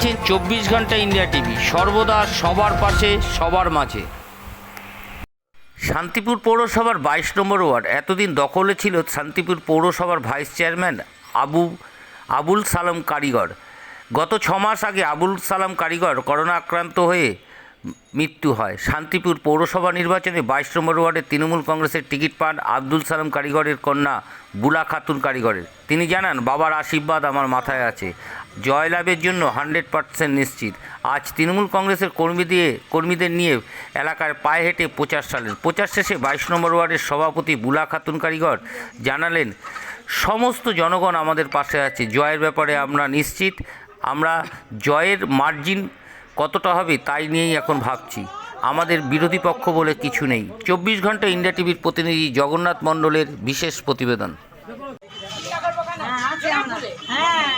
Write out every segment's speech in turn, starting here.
দেখছেন চব্বিশ ঘণ্টা ইন্ডিয়া টিভি। সর্বদা সবার পাশে, সবার মাঝে। শান্তিপুর পৌরসভার বাইশ নম্বর ওয়ার্ড। এতদিন দখলে ছিল শান্তিপুর পৌরসভার ভাইস চেয়ারম্যান আবু, আবুল সালাম কারিগর। গত ছ মাস আগে আবুল সালাম কারিগর করোনা আক্রান্ত হয়ে মৃত্যু হয়। শান্তিপুর পৌরসভা নির্বাচনে বাইশ নম্বর ওয়ার্ডে তৃণমূল কংগ্রেসের টিকিট পান আব্দুল সালাম কারিগরের কন্যা বুলা খাতুন কারিগরের। তিনি জানান, বাবার আশীর্বাদ আমার মাথায় আছে। জয়লাভের জন্য হান্ড্রেড পার্সেন্ট নিশ্চিত। আজ তৃণমূল কংগ্রেসের কর্মী দিয়ে, কর্মীদের নিয়ে এলাকার পায়ে হেঁটে প্রচার সালেন প্রচার শেষে বাইশ নম্বর ওয়ার্ডের সভাপতি বুলা খাতুন কারিগর জানালেন, সমস্ত জনগণ আমাদের পাশে আছে। জয়ের ব্যাপারে আমরা নিশ্চিত। আমরা জয়ের মার্জিন কতটা হবে তাই নিয়েই এখন ভাবছি। আমাদের বিরোধী পক্ষ বলে কিছু নেই। চব্বিশ ঘণ্টা ইন্ডিয়া টিভির প্রতিনিধি জগন্নাথ মণ্ডলের বিশেষ প্রতিবেদন। হ্যাঁ।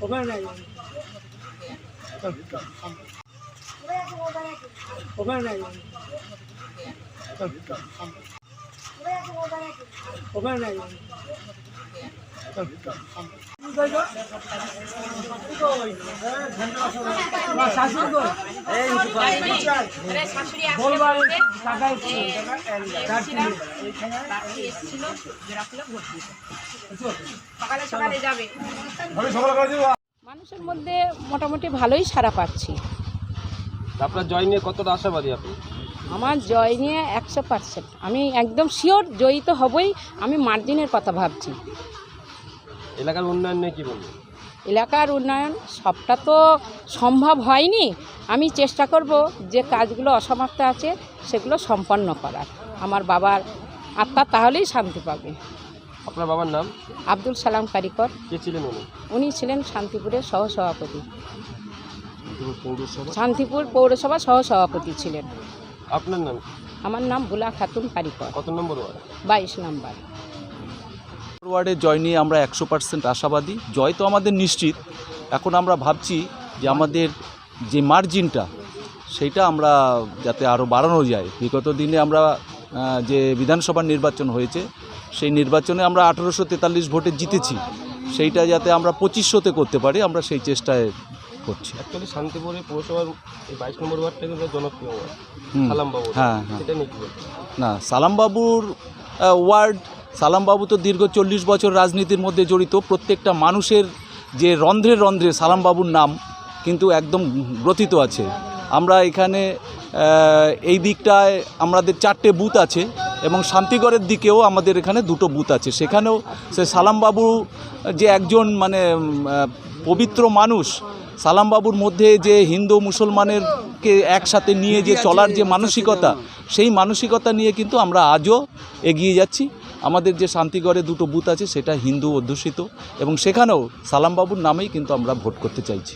ওখানে নাই ওখানে নাই ওখানে নাই মানুষের মধ্যে মোটামুটি ভালোই সারা পাচ্ছি। আপনার জয় নিয়ে কতটা আশাবাদী আপনি? আমার জয় নিয়ে একশো পার্সেন্ট আমি একদম শিওর জয়ী তো হবই আমি মার্জিনের কথা ভাবছি। এলাকার উন্নয়ন নিয়ে কি বলবেন? এলাকার উন্নয়ন সবটা তো সম্ভব হয়নি। আমি চেষ্টা করব যে কাজগুলো অসমাপ্ত আছে সেগুলো সম্পন্ন করার। আমার বাবার আত্মা তাহলেই শান্তি পাবে। আপনার বাবার নাম? আব্দুল সালাম কারিকর। কে ছিলেন উনি? উনি ছিলেন শান্তিপুরের সহসভাপতি। শান্তিপুর পৌরসভা? সহসভাপতি ছিলেন। আপনার নাম? আমার নাম বুলা খাতুন কারিকর। কত নম্বর ওয়ার্ড? বাইশ নাম্বার। ওয়ার্ডের জয় নিয়ে আমরা একশো পার্সেন্ট আশাবাদী। জয় তো আমাদের নিশ্চিত। এখন আমরা ভাবছি যে আমাদের যে মার্জিনটা সেইটা আমরা যাতে আরও বাড়ানো যায়। বিগত দিনে আমরা যে বিধানসভা নির্বাচন হয়েছে সেই নির্বাচনে আমরা আঠেরোশো তেতাল্লিশ ভোটে জিতেছি। সেইটা যাতে আমরা পঁচিশশোতে করতে পারি আমরা সেই চেষ্টায় করছি। অ্যাকচুয়ালি শান্তিপুরে পৌরসভার এই বাইশ নম্বর ওয়ার্ডটা কিন্তু জনপ্রিয় ওয়ার্ড সালামবাবু হ্যাঁ, হ্যাঁ। না সালামবাবুর ওয়ার্ড সালামবাবু তো দীর্ঘ চল্লিশ বছর রাজনীতির মধ্যে জড়িত প্রত্যেকটা মানুষের যে রন্ধ্রে রন্ধ্রে সালামবাবুর নাম কিন্তু একদম গ্রথিত আছে। আমরা এখানে এই দিকটায় আমাদের চারটে বুথ আছে এবং শান্তিগড়ের দিকেও আমাদের এখানে দুটো বুথ আছে। সেখানেও সে সালামবাবু যে একজন মানে পবিত্র মানুষ সালামবাবুর মধ্যে যে হিন্দু মুসলমানেরকে একসাথে নিয়ে যে চলার যে মানসিকতা সেই মানসিকতা নিয়ে কিন্তু আমরা আজও এগিয়ে যাচ্ছি। আমাদের যে শান্তিগড়ে দুটো বুথ আছে সেটা হিন্দু অধ্যুষিত এবং সেখানেও সালামবাবুর নামেই কিন্তু আমরা ভোট করতে চাইছি।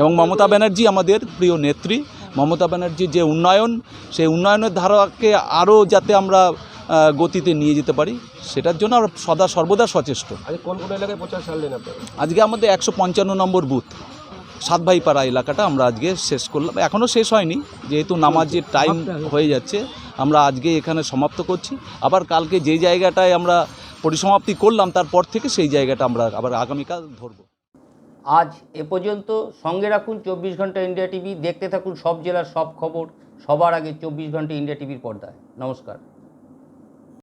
এবং মমতা ব্যানার্জি আমাদের প্রিয় নেত্রী। মমতা ব্যানার্জির যে উন্নয়ন সেই উন্নয়নের ধারাকে আরও যাতে আমরা গতিতে নিয়ে যেতে পারি সেটার জন্য আমরা সদা সর্বদা সচেষ্ট। আজ কোন কোন এলাকায় প্রচার আজকে আমাদের একশো পঞ্চান্ন নম্বর বুথ সাতভাইপাড়া এলাকাটা আমরা আজকে শেষ করলাম। এখনও শেষ হয়নি যেহেতু নামাজের টাইম হয়ে যাচ্ছে। আমরা আজকে এখানে সমাপ্ত করছি। আবার কালকে যে জায়গাটায় আমরা পরিসমাপ্তি করলাম, তারপর থেকে সেই জায়গাটা আমরা আবার আগামীকাল ধরব। আজ এ পর্যন্ত সঙ্গে রাখুন চব্বিশ ঘণ্টা ইন্ডিয়া টিভি। দেখতে থাকুন সব জেলার সব খবর। সবার আগে চব্বিশ ঘণ্টা ইন্ডিয়া টিভির পর্দায়। নমস্কার।